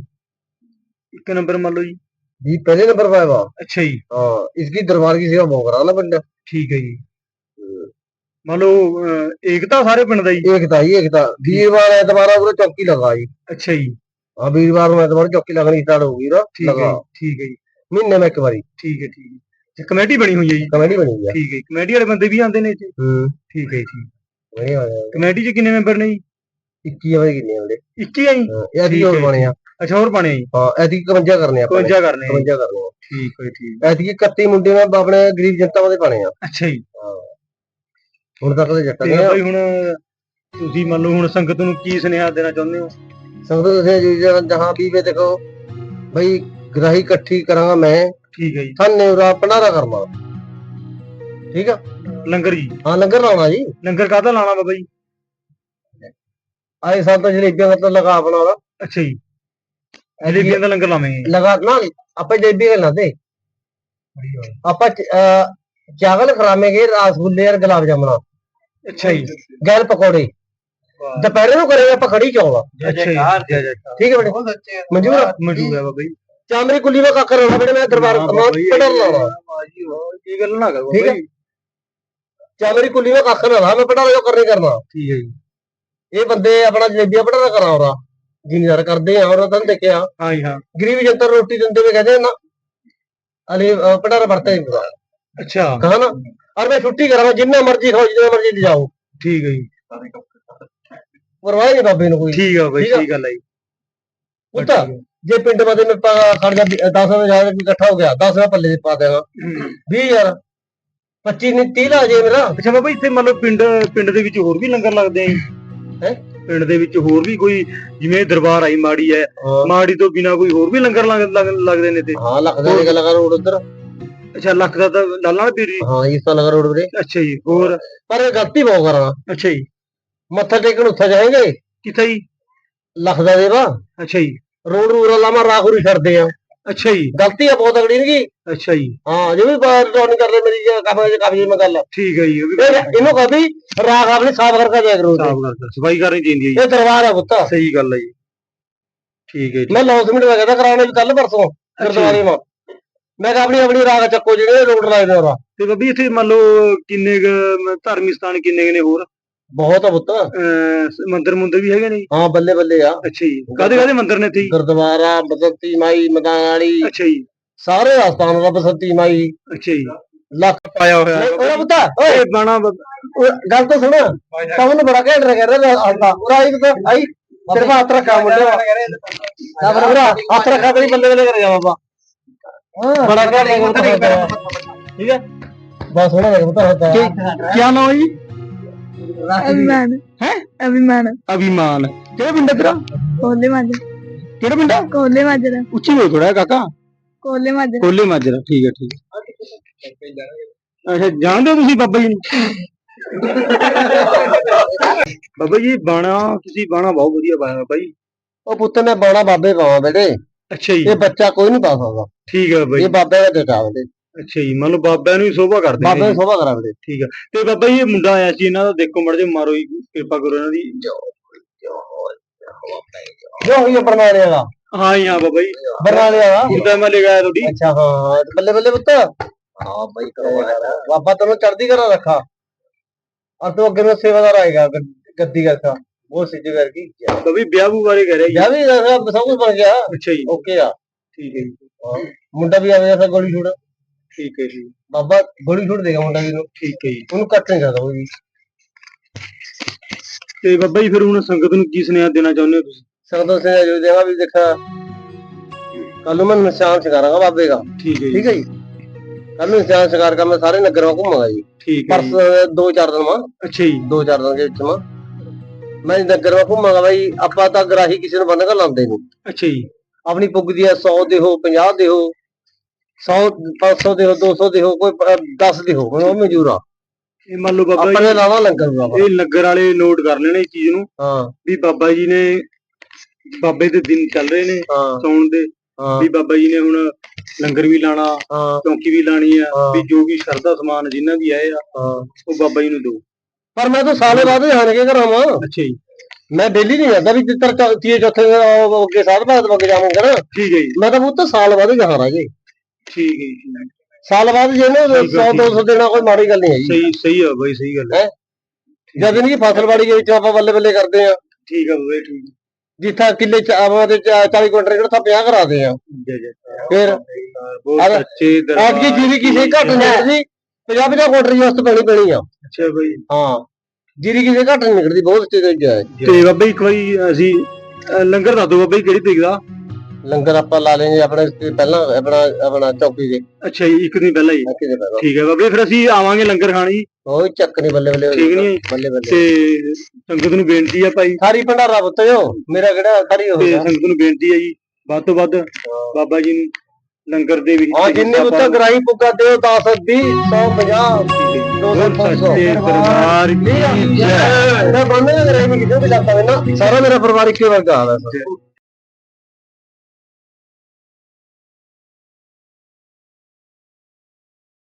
S1: ਇੱਕ ਨੰਬਰ ਮੰਨ ਲਓ ਜੀ।
S2: ਜੀ ਪਹਿਲੇ ਨੰਬਰ ਪਾਇਆ ਵਾ
S1: ਅੱਛਾ ਜੀ।
S2: ਹਾਂ ਇਸ ਦੀ ਦਰਬਾਰ ਕੀ ਸੇਵਾ ਬਹੁਤ ਕਰਾ ਪਿੰਡ।
S1: ਠੀਕ ਹੈ ਜੀ। ਮੰਨ ਲਓ ਏਕਤਾ ਸਾਰੇ ਪਿੰਡ ਦਾ ਜੀ।
S2: ਏਕਤਾ ਜੀ ਏਕਤਾ। ਵੀਰਵਾਰ ਐਤਵਾਰ ਉਹ ਚੌਕੀ ਲਗਾ ਜੀ।
S1: ਅੱਛਾ ਜੀ।
S2: ਹਾਂ ਵੀਰਵਾਰ ਨੂੰ ਐਤਵਾਰ ਚੌਕੀ ਲਗਣੀ ਸਟਾਰਟ ਹੋ ਗਈ ਨਾ
S1: ਠੀਕ ਹੈ ਠੀਕ ਹੈ ਜੀ।
S2: ਮਹੀਨੇ ਮੈਂ ਇੱਕ ਵਾਰੀ।
S1: ਠੀਕ ਹੈ ਠੀਕ ਹੈ। ਕਮੇਟੀ ਬਣੀ ਹੋਈ ਹੈ ਜੀ।
S2: ਕਮੇਟੀ ਬਣੀ ਹੋਈ ਹੈ।
S1: ਠੀਕ ਹੈ ਕਮੇਟੀ ਵਾਲੇ ਬੰਦੇ ਵੀ ਆਉਂਦੇ ਨੇ ਇੱਥੇ।
S2: ਹੂੰ।
S1: ਠੀਕ ਹੈ
S2: ਜੀ। ਵਧੀਆ ਹੋਇਆ
S1: ਕਮੇਟੀ 'ਚ ਕਿੰਨੇ ਮੈਂਬਰ ਨੇ ਜੀ?
S2: 21 ਆਵੇ ਕਿੰਨੇ ਆਉਂਦੇ
S1: 21 ਆ ਜੀ? ਇਹ
S2: ਅਸੀਂ
S1: ਹੋਰ
S2: ਬਣੇ ਆ।
S1: ਅੱਛਾ ਹੋਰ ਬਣੇ ਆ ਜੀ।
S2: ਹਾਂ ਐਤਕੀ
S1: 51 ਕਰਨੇ ਆਪਾਂ 51
S2: ਕਰਨੇ 51 ਕਰਨੇ
S1: ਠੀਕ ਹੈ ਠੀਕ
S2: ਐਤਕੀ 31 ਮੁੰਡੇ ਮੈਂ ਆਪਣੇ ਗਰੀਬ ਜਨਤਾ ਵਾਲੇ ਬਣੇ ਆ।
S1: ਅੱਛਾ ਜੀ। ਹਾਂ।
S2: ਹੁਣ ਤੱਕ ਦੇ ਜੱਟਾਂ ਨੇ
S1: ਭਾਈ ਹੁਣ ਤੁਸੀਂ ਮੰਨ ਲਓ ਹੁਣ ਸੰਗਤ ਨੂੰ ਕੀ ਸੁਨੇਹਾ ਦੇਣਾ ਚਾਹੁੰਦੇ ਹੋ?
S2: ਸੰਗਤ ਤੁਸੀਂ ਜਹਾਂ ਵੀ ਵੇ ਦੇਖੋ ਬਈ ਗ੍ਰਾਹੀ ਇਕੱਠੀ ਕਰਾਂਗਾ ਮੈਂ
S1: ਠੀਕ ਹੈ ਜੀ
S2: ਥਾਨੇ ਉਰਾ ਪਨਾਰਾ ਕਰਨਾ ਠੀਕ ਆ?
S1: ਲੰਗਰ ਜੀ।
S2: ਹਾਂ ਲੰਗਰ ਲਾਉਣਾ ਜੀ।
S1: ਲੰਗਰ ਕਾਹਦਾ ਲਾਣਾ ਬਾਬਾ ਜੀ?
S2: ਆਏ ਸਾਲ ਤਾਂ ਜਲੇਬੀਆਂ ਦਾ ਤਾਂ ਲਗਾ ਬਣਾਉਣਾ
S1: ਅੱਛਾ ਜੀ। ਜਲੇਬੀਆਂ ਦਾ ਲੰਗਰ ਲਾਵਾਂਗੇ
S2: ਲਗਾ ਨਾ ਆਪਾਂ ਜਲੇਬੀਆਂ ਲਾਦੇ ਆਪਾਂ ਚਾਵਲ ਖਰਾਵੇਂਗੇ ਰਸਗੁੱਲੇ ਔਰ ਗੁਲਾਬ ਜਾਮਣਾ
S1: ਅੱਛਾ ਜੀ।
S2: ਗੈਲ
S1: ਪਕੌੜੇ।
S2: ਦੁਪਹਿਰੇ ਨੂੰ ਕਰੇ ਆਪਾਂ ਖੜੀ ਚੌਲ।
S1: ਅੱਛਾ
S3: ਠੀਕ ਹੈ
S2: ਬੇਟੇ? ਮਨਜ਼ੂਰ
S1: ਮਨਜ਼ੂਰ ਹੈ ਬਾਬਾ ਜੀ।
S2: ਚਾਮਰੀ ਗੁੱਲੀ ਦਾ ਕਾਕਰ ਰਹਾ
S1: ਬੇਟਾ
S2: ਮੈਂ
S1: ਦਰਬਾਰ ਕਮਾਨ
S2: ਪੜਨ ਲਾਉਣਾ
S1: ਬਾਜੀ ਕੀ ਗੱਲ ਨਾ ਕਰੋ
S2: ਠੀਕ ਹੈ? ਚਾਮਰੀ ਗੁੱਲੀ
S1: ਦਾ ਕਾਕਰ ਰਹਾ
S2: ਇਹ ਬੰਦੇ ਆਪਣਾ ਜਲੇਬੀਆਂ ਪੜਾਣਾ ਕਰਾਉਣਾ ਜ਼ਿੰਮੇਦਾਰ ਕਰਦੇ ਆ ਔਰ ਉਹਨਾਂ ਦੇਖਿਆ।
S1: ਹਾਂ ਹਾਂ।
S2: ਗਰੀਬ ਜਨਤਾ ਰੋਟੀ ਦਿੰਦੇ ਵੇ ਕਹਿੰਦੇ ਨਾ ਅਲੇ ਪੜਾਣਾ ਵਰਤੇ ਨਹੀਂ
S1: ਅੱਛਾ।
S2: ਕਹਾਂ ਨਾ? ਔਰ ਮੈਂ ਛੁੱਟੀ ਕਰਾਂ ਜਿੰਨਾ ਮਰਜ਼ੀ ਖਾਓ ਜਿੰਨਾ ਮਰਜ਼ੀ ਲਿਜਾਓ।
S1: ਠੀਕ ਹੈ ਜੀ।
S2: ਪਰਵਾਹ ਨਹੀਂ ਬਾਬੇ ਨੂੰ ਕੋਈ।
S1: ਠੀਕ ਆ ਬਾਈ
S2: ਠੀਕ
S1: ਗੱਲ ਹੈ ਜੀ।
S2: ਪੁੱਤ ਜੇ ਪਿੰਡ ਮਦੇ ਮੈਂ ਪਾ- ਖੜ ਜਾ 10 ਹਜ਼ਾਰ ਇਕੱਠਾ ਹੋ ਗਿਆ 10 ਹਜ਼ਾਰ ਪੱਲੇ 'ਚ ਪਾ ਦੇਗਾ 20000 25 ਨਹੀਂ 30 ਲਾ ਜੇ ਮੇਰਾ।
S1: ਅੱਛਾ ਬਾਬਾ ਇੱਥੇ ਮੰਨ ਲਓ ਪਿੰਡ ਪਿੰਡ ਦੇ ਵਿੱਚ ਹੋਰ ਵੀ ਲੰਗਰ ਲੱਗਦੇ ਆ
S2: ਹੈਂ?
S1: ਪਿੰਡ ਦੇ ਵਿੱਚ ਹੋਰ ਵੀ ਕੋਈ ਜਿਵੇਂ ਦਰਬਾਰ ਆਈ ਮਾੜੀ ਹੈ। ਮਾੜੀ ਤੋਂ ਬਿਨਾ ਕੋਈ ਹੋਰ ਵੀ ਲੰਗਰ ਲੱਗ- ਲੱਗ- ਲੱਗਦੇ ਨੇ ਤੇ
S2: ਹਾਂ ਲੱਗਦਾ ਨੇ ਗੱਲ ਕਰ ਰੋਡ ਉਧਰ।
S1: ਅੱਛਾ ਲੱਖ ਦਾ ਤਾਂ ਲਾਲਾ ਪੀਰੀ
S2: ਹਾਂ ਇਸ ਤਾਂ ਲਗਾ ਰੋਡ ਵੀਰੇ।
S1: ਅੱਛਾ ਜੀ ਹੋਰ?
S2: ਪਰ ਇਹ ਗਲਤੀ ਬਹੁਤ ਕਰਾਂ।
S1: ਅੱਛਾ ਜੀ।
S2: ਮੱਥਾ ਟੇਕਣ ਉੱਥੇ ਜਾਏਂਗੇ।
S1: ਕਿੱਥੇ ਜੀ?
S2: ਲੱਖ ਦਾ ਦੇਵਾ।
S1: ਅੱਛਾ ਜੀ।
S2: ਰੋਡ ਰੂਰ ਲਾਮਾ ਰਾਖੂਰੀ ਛੱਡਦੇ ਆ।
S1: ਅੱਛਾ ਜੀ।
S2: ਗਲਤੀ ਆ ਬਹੁਤ ਤਗੜੀ ਨਹੀਂ
S1: ਅੱਛਾ ਜੀ।
S2: ਹਾਂ ਜੇ ਵੀ ਬਾਹਰ ਟੋਨ ਕਰ ਲੈ ਮੇਰੀ ਕਾਫੀ ਕਾਫੀ ਮੈਂ ਗੱਲ
S1: ਠੀਕ ਹੈ ਜੀ ਉਹ ਵੀ
S2: ਇਹ ਇਹਨੂੰ ਕਹੀ ਰਾਖ ਆਪਣੀ ਸਾਫ਼ ਕਰਕੇ ਜਾਇਆ ਕਰੋ
S1: ਸਾਫ਼ ਕਰਦਾ ਸਫ਼ਾਈ ਕਰਨੀ ਚਾਹੀਦੀ ਹੈ ਜੀ।
S2: ਇਹ ਦਰਬਾਰ ਹੈ ਪੁੱਤ।
S1: ਸਹੀ ਗੱਲ ਹੈ ਜੀ। ਠੀਕ ਹੈ ਜੀ।
S2: ਮੈਂ ਲੌਸਮੈਂਟ ਕਹਿੰਦਾ ਕਰਾਉਣੇ ਵੀ ਕੱਲ ਪਰਸੋਂ ਗੁਰਦੁਆਰੇ ਮਾ। ਮੈਂ ਕਿਹਾ ਆਪਣੀ ਆਪਣੀ ਰਾਖ ਚੱਕੋ ਜਿਹੜੇ ਰੋਡ ਲਾਏ ਨੇ ਉਹਰਾ
S1: ਤੇ ਬੱਬੀ ਇੱਥੇ ਮੰਨ ਲਓ ਕਿੰਨੇ ਕੁ ਧਾਰਮਿਕ ਸਥਾਨ ਕਿੰਨੇ ਨੇ ਹੋਰ?
S2: ਬਹੁਤ ਆ ਪੁੱਤ।
S1: ਅਹ ਮੰਦਿਰ ਮੁੰਦਰ ਵੀ ਹੈਗੇ ਨੇ ਜੀ?
S2: ਹਾਂ ਬੱਲੇ ਬੱਲੇ ਆ।
S1: ਅੱਛਾ ਜੀ। ਕਾਦੇ ਕਾਦੇ ਮੰਦਿਰ ਨੇ ਇੱਥੇ ਜੀ?
S2: ਗੁਰਦੁਆਰਾ ਬਸੰਤੀ ਮਾਈ ਮਦਾਨ ਵਾਲੀ।
S1: ਅੱਛਾ ਜੀ।
S2: ਸਾਰੇ ਆਸਥਾਨ ਦਾ ਬਸੰਤੀ ਮਾਈ।
S1: ਅੱਛਾ ਜੀ।
S2: ਲੱਖ
S1: ਪਾਇਆ ਹੋਇਆ
S2: ਨਹੀਂ, ਉਹਦਾ ਪੁੱਤ ਓਏ
S1: ਇਹ ਬਾਣਾ
S2: ਗੱਲ ਤਾਂ ਸੁਣ। ਕਮਨ ਬੜਾ ਘੈਂਟ ਰਿਹਾ ਕਰ ਰਿਹਾ ਉਰਾ ਆਈ ਤਾਂ ਆਈ। ਕੋਲ ਹੱਥ ਰੱਖਾ ਮੁੰਡੇ ਨਾ ਬਰਾ ਬਰਾ ਹੱਥ ਰੱਖਾ ਤੇਰੀ ਬੱਲੇ ਬੱਲੇ ਕਰ ਜਾ ਬਾਬਾ। ਬੜਾ ਘੈਂਟ ਰਿਹਾ ਠੀਕ ਹੈ ਬਸ ਲੱਗ ਪੁੱਤ ਹੱਥ
S1: ਕੀ ਨਾਮ ਹੈ ਜੀ?
S4: ਅਭਿਮਾਨ।
S1: ਹੈ?
S4: ਅਭਿਮਾਨ।
S1: ਅਭਿਮਾਨ। ਕਿਹੜਾ ਪਿੰਡ ਹੈ ਤੇਰਾ?
S4: ਕੋਲੇ ਮਾਜਰਾ।
S1: ਕਿਹੜਾ ਪਿੰਡ ਹੈ
S4: ਕੋਲੇ ਮਾਜਰਾ।
S1: ਉੱਚੀ ਬੋਲ ਥੋੜਾ ਕਾਕਾ।
S4: ਕੋਲੇ ਮਾਜਰਾ।
S1: ਕੋਲੇ ਮਾਜਰਾ ਠੀਕ ਹੈ ਠੀਕ ਹੈ ਅੱਛਾ ਜਾਣਦੇ ਹੋ ਤੁਸੀਂ ਬਾਬਾ ਜੀ ਨੂੰ? ਬਾਬਾ ਜੀ ਬਾਣਾ ਤੁਸੀਂ ਬਾਣਾ ਬਹੁਤ ਵਧੀਆ ਪਾਇਆ
S2: ਉਹ ਪੁੱਤ ਨੇ ਬਾਣਾ ਬਾਬੇ ਪਾਵਾ ਬੇਟੇ।
S1: ਅੱਛਾ ਜੀ।
S2: ਇਹ ਬੱਚਾ ਕੋਈ ਨਹੀਂ ਪਾ ਸਕਦਾ।
S1: ਠੀਕ ਹੈ ਬਾਬਾ ਜੀ
S2: ਇਹ ਬਾਬੇ ਦਾ ਬੇਟੇ
S1: ਅੱਛਾ ਜੀ ਮੰਨ ਲਓ ਬਾਬਿਆਂ ਨੂੰ ਹੀ ਸੋਭਾ ਕਰਦੇ
S2: ਬਾਬੇ
S1: ਨੇ
S2: ਨੂੰ ਸੋਭਾ ਕਰਾ ਬੇਟੇ
S1: ਠੀਕ ਹੈ ਤੇ ਬਾਬਾ ਜੀ ਇਹ ਮੁੰਡਾ ਆਇਆ ਸੀ ਇਹਨਾਂ ਦਾ ਦੇਖੋ ਮੜ ਜੇ ਮਾਰੋ ਜੀ ਕਿਰਪਾ ਕਰੋ ਇਹਨਾਂ ਦੀ।
S2: ਜੋ ਹੋਈ ਹੈ ਬਰਨਾਲੇ ਵਾਲਾ?
S1: ਹਾਂ ਜੀ ਹਾਂ ਬਾਬਾ ਜੀ।
S2: ਬਰਨਾਲੇ ਵਾਲਾ?
S1: ਮੁੰਡਾ ਮੈਂ ਲੈ ਗਿਆ ਤੁਹਾਡੀ।
S2: ਅੱਛਾ ਹਾਂ ਬੱਲੇ ਬੱਲੇ ਪੁੱਤ।
S3: ਹਾਂ ਬਾਈ ਕਰੋ
S2: ਬਾਬਾ ਤੈਨੂੰ ਚੜ੍ਹਦੀ ਕਰਾ ਰੱਖਾ। ਔਰ ਤੂੰ ਅੱਗੇ ਨੂੰ ਸੇਵਾਦਾਰ ਆਏਗਾ ਗੱਦ- ਗੱਦੀ ਕਰਤਾ ਉਹ ਸਿੱਧ ਕਰਕੇ
S1: ਬਾਬਾ ਜੀ ਵਿਆਹ ਬੂ ਬਾਰੇ ਕਹਿ ਰਿਹਾ ਜੀ।
S2: ਜਾ ਵੀ ਸਭ ਸਭ ਕੁਝ ਬਣ ਗਿਆ।
S1: ਅੱਛਾ ਜੀ।
S2: ਓਕੇ ਆ।
S1: ਠੀਕ ਹੈ ਜੀ।
S2: ਮੁੰਡਾ ਵੀ ਆਵੇ ਫਿਰ ਗੋਲੀ ਛੋੜ।
S1: ਠੀਕ ਹੈ ਜੀ।
S2: ਬਾਬਾ ਗੋਲੀ ਛੋੜ ਦੇਗਾ ਮੁੰਡਾ ਵੀ ਨੂੰ।
S1: ਠੀਕ ਹੈ ਜੀ।
S2: ਉਹਨੂੰ ਕੱਟ ਨਹੀਂ ਸਕਦਾ ਉਹ
S1: ਤੇ ਬਾਬਾ ਜੀ ਫਿਰ ਹੁਣ ਸੰਗਤ ਨੂੰ ਕੀ ਸੁਨੇਹਾ ਦੇਣਾ ਚਾਹੁੰਦੇ ਹੋ ਤੁਸੀਂ?
S2: ਸੰਗਤ ਸਿੰਘ ਜੋ ਦੇਵਾ ਵੀ ਦੇਖਾ ਕੱਲ ਨੂੰ ਮੈਂ ਨਿਸ਼ਾਨ ਸ਼ਿਕਾਰਾਂਗਾ ਬਾਬੇ ਦਾ।
S1: ਠੀਕ ਹੈ ਜੀ।
S2: ਠੀਕ ਹੈ ਜੀ। ਕੱਲ ਨੂੰ ਨਿਸ਼ਾਨ ਸ਼ਿਕਾਰ ਕਰ ਮੈਂ ਸਾਰੇ ਨਗਰਾਂ ਘੁੰਮਾਂਗਾ ਜੀ।
S1: ਠੀਕ ਹੈ ਜੀ।
S2: ਪਰਸ ਦੋ ਚਾਰ ਦਿਨ ਮਾ
S1: ਅੱਛਾ ਜੀ।
S2: ਦੋ ਚਾਰ ਦਿਨ ਦੇ ਵਿੱਚ ਮਾ ਮੈਂ ਨਗਰ ਘੁੰਮਾਂਗਾ ਬਾਈ। ਆਪਾਂ ਤਾਂ ਗਰਾਹੀ ਕਿਸੇ ਨੂੰ ਬੰਨ ਕੇ ਲਾਉਂਦੇ ਨਹੀਂ।
S1: ਅੱਛਾ ਜੀ।
S2: ਆਪਣੀ ਪੁੱਗਦੀ ਹੈ 100 ਦੇ ਹੋ 50 ਦੇ ਹੋ। 100 500 ਦੇ ਹੋ 200 ਦੇ ਹੋ ਕੋਈ 10 ਦੇ ਹੋ ਉਹ ਮਨਜ਼ੂਰ ਆ।
S1: ਇਹ ਮੰਨ ਲਓ ਬਾਬਾ
S2: ਆਪਾਂ ਨੇ
S1: ਜੀ
S2: ਲਾਵਾ ਲੰਗਰ ਬਾਬਾ
S1: ਇਹ ਲੰਗਰ ਵਾਲੇ ਨੋਟ ਕਰ ਲੈਣੇ ਇਸ ਚੀਜ਼ ਨੂੰ
S2: ਹਾਂ।
S1: ਵੀ ਬਾਬਾ ਜੀ ਨੇ ਬਾਬੇ ਦੇ ਦਿਨ ਚੱਲ ਰਹੇ ਨੇ
S2: ਹਾਂ।
S1: ਸੌਣ ਦੇ।
S2: ਹਾਂ।
S1: ਵੀ ਬਾਬਾ ਜੀ ਨੇ ਹੁਣ ਲੰਗਰ ਵੀ ਲਾਣਾ
S2: ਹਾਂ।
S1: ਚੌਂਕੀ ਵੀ ਲਾਣੀ ਆ
S2: ਹਾਂ।
S1: ਵੀ ਜੋ ਵੀ ਸ਼ਰਧਾ ਸਮਾਨ ਜਿੰਨਾ ਵੀ ਆਏ ਆ
S2: ਹਾਂ।
S1: ਉਹ ਬਾਬਾ ਜੀ ਨੂੰ ਦਿਓ।
S2: ਪਰ ਮੈਂ ਤਾਂ ਸਾਲੇ ਬਾਅਦ ਜਾਣ ਕੇ ਕਰਾਵਾਂ
S1: ਅੱਛਾ ਜੀ।
S2: ਮੈਂ ਡੇਲੀ ਨਹੀਂ ਜਾਂਦਾ ਵੀ ਜਿੱਤਰ ਤੀਏ ਚੌਥੇ ਦਿਨ ਉਹ ਅੱਗੇ ਸਾਧ ਬਾਅਦ ਵਗ ਜਾਵਾਂਗਾ ਨਾ
S1: ਠੀਕ ਹੈ ਜੀ।
S2: ਮੈਂ ਤਾਂ ਪੁੱਤ ਸਾਲ ਬਾਅਦ ਜਾਣਾ ਜੀ।
S1: ਠੀਕ ਹੈ ਜੀ
S2: ਸਾਲ ਬਾਅਦ ਜੇ ਨਾ
S1: ਠੀਕ ਆ,
S2: 100 200 ਦੇਣਾ ਕੋਈ ਮਾੜੀ ਗੱਲ ਨਹੀਂ ਹੈ ਜੀ
S1: ਸਹੀ ਸਹੀ ਆ ਬਾਈ ਸਹੀ ਗੱਲ ਹੈ।
S2: ਜਦ ਨਹੀਂ ਫਸਲਵਾੜੀ ਦੇ ਵਿੱਚ ਆਪਾਂ ਬੱਲੇ ਬੱਲੇ ਕਰਦੇ ਆ
S1: ਠੀਕ ਆ ਬਾਈ ਠੀਕ
S2: ਜਿੱਥਾ ਕਿੱਲੇ ਚ ਆਵਾਂ ਦੇ 40 ਕੁਇੰਟਲ ਕਿਹੜਾ ਤਾਂ 50 ਕਰਾਦੇ ਆ।
S1: ਜੈ ਜੈ।
S2: ਫਿਰ
S1: ਬਹੁਤ
S2: ਆਪ ਕੀ ਜੀਰੀ ਕਿਸੇ ਘੱਟ ਨਹੀਂ ਨਿਕਲਦੀ 50 50 ਕੁਇੰਟਲ ਦੀ ਵਸਤ ਪੈਣੀ ਪੈਣੀ ਆ।
S1: ਅੱਛਾ ਬਾਈ।
S2: ਹਾਂ ਜੀਰੀ ਕਿਸੇ ਘੱਟ ਨਹੀਂ ਨਿਕਲਦੀ ਬਹੁਤ ਅੱਛੀ ਤੇ
S1: ਬਾਬਾ ਜੀ ਇੱਕ ਵਾਰੀ ਅਸੀਂ ਲੰਗਰ ਦੱਸ ਦਿਓ ਬਾਬਾ ਜੀ ਕਿਹੜੀ ਤਰੀਕ ਦਾ?
S2: ਲੰਗਰ ਆਪਾਂ ਲਾ ਲੈਂਗੇ ਆਪਣੇ ਤੇ ਪਹਿਲਾਂ ਆਪਣਾ ਆਪਣਾ ਚੌਕੀ ਦੇ
S1: ਅੱਛਾ ਜੀ ਇੱਕ ਦਿਨ ਪਹਿਲਾਂ
S2: ਦੇ ਪਹਿਲਾਂ।
S1: ਠੀਕ ਹੈ ਬਾਬਾ ਜੀ ਫਿਰ ਅਸੀਂ ਆਵਾਂਗੇ ਲੰਗਰ ਖਾਣ ਜੀ।
S2: ਕੋਈ ਚੱਕ ਨਹੀਂ ਬੱਲੇ ਬੱਲੇ।
S1: ਠੀਕ ਨੀ?
S2: ਬੱਲੇ ਬੱਲੇ।
S1: ਤੇ ਸੰਗਤ ਨੂੰ ਬੇਨਤੀ ਆ ਭਾਈ।
S2: ਸਾਰੀ ਭੰਡਾਰਾ ਪੁੱਤ ਜੋ ਮੇਰਾ ਕਿਹੜਾ ਸਾਰੀ ਹੋ ਗਿਆ
S1: ਸੰਗਤ ਨੂੰ ਬੇਨਤੀ ਹੈ ਜੀ ਵੱਧ ਤੋਂ ਵੱਧ ਬਾਬਾ ਜੀ ਨੂੰ ਲੰਗਰ ਦੇ ਵਿੱਚ
S2: ਹਾਂ ਜਿੰਨੇ ਪੁੱਤ ਗਰਾਈ ਪੁੱਗਾ ਦਿਓ 10 20 150
S1: ਦੋ ਸੱਚੇ ਦਰਬਾਰ ਕੀ ਜੈ।
S2: ਮੈਂ ਬੰਦੇ ਗਰਾਈ ਨਹੀਂ ਕਿਤੇ ਵੀ ਲੱਗਦਾ ਨਾ। ਸਾਰਾ ਮੇਰਾ ਪਰਿਵਾਰ ਇੱਕੇ ਵਰਗਾ ਆ ਵੈਸੇ।